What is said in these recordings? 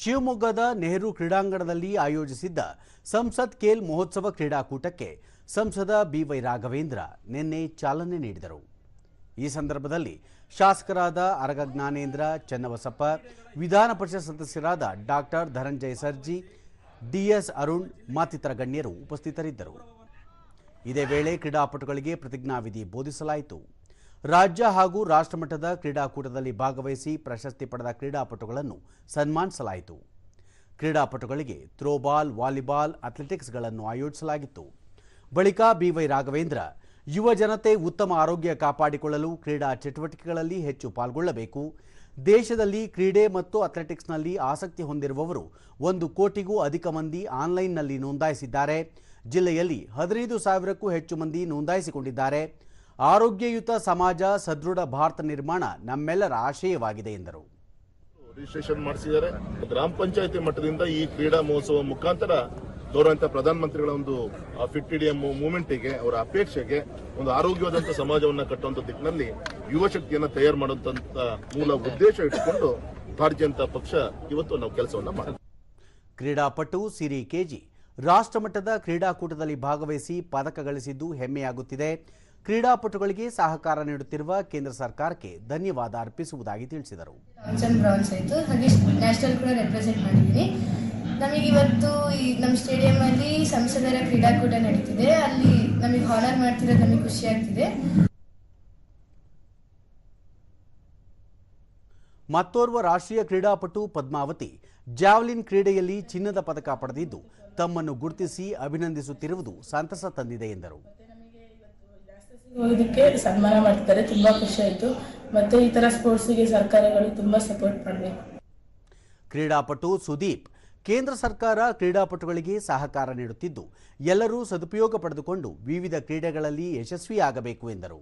ಶಿವಮೊಗ್ಗದ ನೆಹರು ಕ್ರೀಡಾಂಗಣದಲ್ಲಿ ಆಯೋಜಿಸಿದ್ದ ಸಂಸತ್ ಖೇಲ್ ಮಹೋತ್ಸವ ಕ್ರೀಡಾಕೂಟಕ್ಕೆ ಸಂಸದ ಬಿವೈ ರಾಘವೇಂದ್ರ ನಿನ್ನೆ ಚಾಲನೆ ನೀಡಿದರು. ಈ ಸಂದರ್ಭದಲ್ಲಿ ಶಾಸಕರಾದ ಅರಗ ಜ್ಞಾನೇಂದ್ರ, ಚನ್ನಬಸಪ್ಪ, ವಿಧಾನ ಪರಿಷತ್ ಸದಸ್ಯರಾದ ಡಾಕ್ಟರ್ ಧನಂಜಯ ಸರ್ಜಿ ಡಿಎಸ್ ಅರುಣ್ ಮತ್ತಿತರ ಗಣ್ಯರು ಉಪಸ್ಥಿತರಿದ್ದರು. ಇದೇ ವೇಳೆ ಕ್ರೀಡಾಪಟುಗಳಿಗೆ ಪ್ರತಿಜ್ಞಾವಿಧಿ ಬೋಧಿಸಲಾಯಿತು. ರಾಜ್ಯ ಹಾಗೂ ರಾಷ್ಟ್ರಮಟ್ಟದ ಕ್ರೀಡಾಕೂಟದಲ್ಲಿ ಭಾಗವಹಿಸಿ ಪ್ರಶಸ್ತಿ ಪಡೆದ ಕ್ರೀಡಾಪಟುಗಳನ್ನು ಸನ್ಮಾನಿಸಲಾಯಿತು. ಕ್ರೀಡಾಪಟುಗಳಿಗೆ ಥ್ರೋಬಾಲ್, ವಾಲಿಬಾಲ್, ಅಥ್ಲೆಟಿಕ್ಸ್ಗಳನ್ನು ಆಯೋಜಿಸಲಾಗಿತ್ತು. ಬಳಿಕ ಬಿವೈ ರಾಘವೇಂದ್ರ, ಯುವ ಜನತೆ ಉತ್ತಮ ಆರೋಗ್ಯ ಕಾಪಾಡಿಕೊಳ್ಳಲು ಕ್ರೀಡಾ ಚಟುವಟಿಕೆಗಳಲ್ಲಿ ಹೆಚ್ಚು ಪಾಲ್ಗೊಳ್ಳಬೇಕು. ದೇಶದಲ್ಲಿ ಕ್ರೀಡೆ ಮತ್ತು ಅಥ್ಲೆಟಿಕ್ಸ್ನಲ್ಲಿ ಆಸಕ್ತಿ ಹೊಂದಿರುವವರು ಒಂದು ಕೋಟಿಗೂ ಅಧಿಕ ಮಂದಿ ಆನ್ಲೈನ್ನಲ್ಲಿ ನೋಂದಾಯಿಸಿದ್ದಾರೆ. ಜಿಲ್ಲೆಯಲ್ಲಿ ಹದಿನೈದು ಸಾವಿರಕ್ಕೂ ಹೆಚ್ಚು ಮಂದಿ ನೋಂದಾಯಿಸಿಕೊಂಡಿದ್ದಾರೆ. ಆರೋಗ್ಯಯುತ ಸಮಾಜ ಸದೃಢ ಭಾರತ ನಿರ್ಮಾಣ ನಮ್ಮೆಲ್ಲರ ಆಶಯವಾಗಿದೆ ಎಂದರು. ರಿಜಿಸ್ಟ್ರೇಷನ್ ಮಾಡಿಸಿದ್ದಾರೆ. ಗ್ರಾಮ ಪಂಚಾಯತಿ ಮಟ್ಟದಿಂದ ಈ ಕ್ರೀಡಾ ಮಹೋತ್ಸವ ಮುಖಾಂತರ ಗೌರವಂತ ಪ್ರಧಾನಮಂತ್ರಿಗಳ ಒಂದು ಫಿಟ್ ಇಂಡಿಯಾ ಮೂವ್ಮೆಂಟ್ಗೆ ಅವರ ಅಪೇಕ್ಷೆಗೆ ಒಂದು ಆರೋಗ್ಯವಾದಂತಹ ಸಮಾಜವನ್ನು ಕಟ್ಟುವಂತ ದಿಕ್ಕಿನಲ್ಲಿ ಯುವ ಶಕ್ತಿಯನ್ನ ತಯಾರು ಮಾಡುವಂತ ಮೂಲ ಉದ್ದೇಶ ಇಟ್ಟುಕೊಂಡು ಭಾರತೀಯ ಜನತಾ ಪಕ್ಷ ಇವತ್ತು ನಾವು ಕೆಲಸವನ್ನು ಮಾಡಿದೆ ಕ್ರೀಡಾಪಟು ಸಿರಿ ಕೆಜಿ ರಾಷ್ಟ್ರಮಟ್ಟದ ಕ್ರೀಡಾಕೂಟದಲ್ಲಿ ಭಾಗವಹಿಸಿ ಪದಕ ಗಳಿಸಿದ್ದು ಹೆಮ್ಮೆಯಾಗುತ್ತಿದೆ. ಕ್ರೀಡಾಪಟುಗಳಿಗೆ ಸಹಕಾರ ನೀಡುತ್ತಿರುವ ಕೇಂದ್ರ ಸರ್ಕಾರಕ್ಕೆ ಧನ್ಯವಾದ ಅರ್ಪಿಸುವುದಾಗಿ ತಿಳಿಸಿದರು. ನಮಗೆ ಇವತ್ತು ಈ ನಮ್ಮ ಸ್ಟೇಡಿಯಮಲ್ಲಿ ಸಂಸದರ ಕ್ರೀಡಾಕೂಟ ನಡೀತಿದೆ. ಅಲ್ಲಿ ನಮಗೆ ಹಾನರ್ ಮಾಡ್ತಿರೋದು ನಮಗೆ ಖುಷಿ ಆಗ್ತಿದೆ. ಮತ್ತೋರ್ವ ರಾಷ್ಟ್ರೀಯ ಕ್ರೀಡಾಪಟು ಪದ್ಮಾವತಿ ಜಾವ್ಲಿನ್ ಕ್ರೀಡೆಯಲ್ಲಿ ಚಿನ್ನದ ಪದಕ ಪಡೆದಿದ್ದು ತಮ್ಮನ್ನು ಗುರುತಿಸಿ ಅಭಿನಂದಿಸುತ್ತಿರುವುದು ಸಂತಸ ತಂದಿದೆ ಎಂದರು. ಹೋಗೋದಕ್ಕೆ ಸನ್ಮಾನ ಮಾಡ್ತಾರೆ. ತುಂಬಾ ಖುಷಿ ಆಯ್ತು. ಮತ್ತೆ ಈ ತರ ಸ್ಪೋರ್ಟ್ಸಿಗೆ ಸರ್ಕಾರಗಳು ತುಂಬಾ ಸಪೋರ್ಟ್ ಮಾಡಬೇಕು. ಕ್ರೀಡಾಪಟು ಸುದೀಪ್ ಕೇಂದ್ರ ಸರ್ಕಾರ ಕ್ರೀಡಾಪಟುಗಳಿಗೆ ಸಹಕಾರ ನೀಡುತ್ತಿದ್ದು ಎಲ್ಲರೂ ಸದುಪಯೋಗ ಪಡೆದುಕೊಂಡು ವಿವಿಧ ಕ್ರೀಡೆಗಳಲ್ಲಿ ಯಶಸ್ವಿಯಾಗಬೇಕು ಎಂದರು.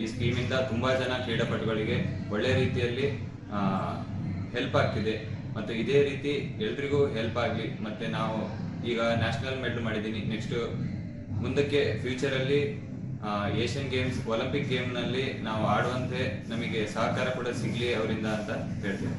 ಈ ಸ್ಕೀಮಿಂದ ತುಂಬಾ ಜನ ಕ್ರೀಡಾಪಟುಗಳಿಗೆ ಒಳ್ಳೆ ರೀತಿಯಲ್ಲಿ ಹೆಲ್ಪ್ ಆಗ್ತಿದೆ. ಮತ್ತು ಇದೇ ರೀತಿ ಎಲ್ರಿಗೂ ಹೆಲ್ಪ್ ಆಗಲಿ. ಮತ್ತೆ ನಾವು ಈಗ ನ್ಯಾಷನಲ್ ಮೆಡಲ್ ಮಾಡಿದ್ದೀನಿ ನೆಕ್ಸ್ಟ್ ಮುಂದಕ್ಕೆ ಫ್ಯೂಚರಲ್ಲಿ ಏಷ್ಯನ್ ಗೇಮ್ಸ್ ಒಲಿಂಪಿಕ್ ಗೇಮ್ನಲ್ಲಿ ನಾವು ಆಡುವಂತೆ ನಮಗೆ ಸಹಕಾರ ಕೂಡ ಸಿಗಲಿ ಅವರಿಂದ ಅಂತ ಹೇಳ್ತೀನಿ.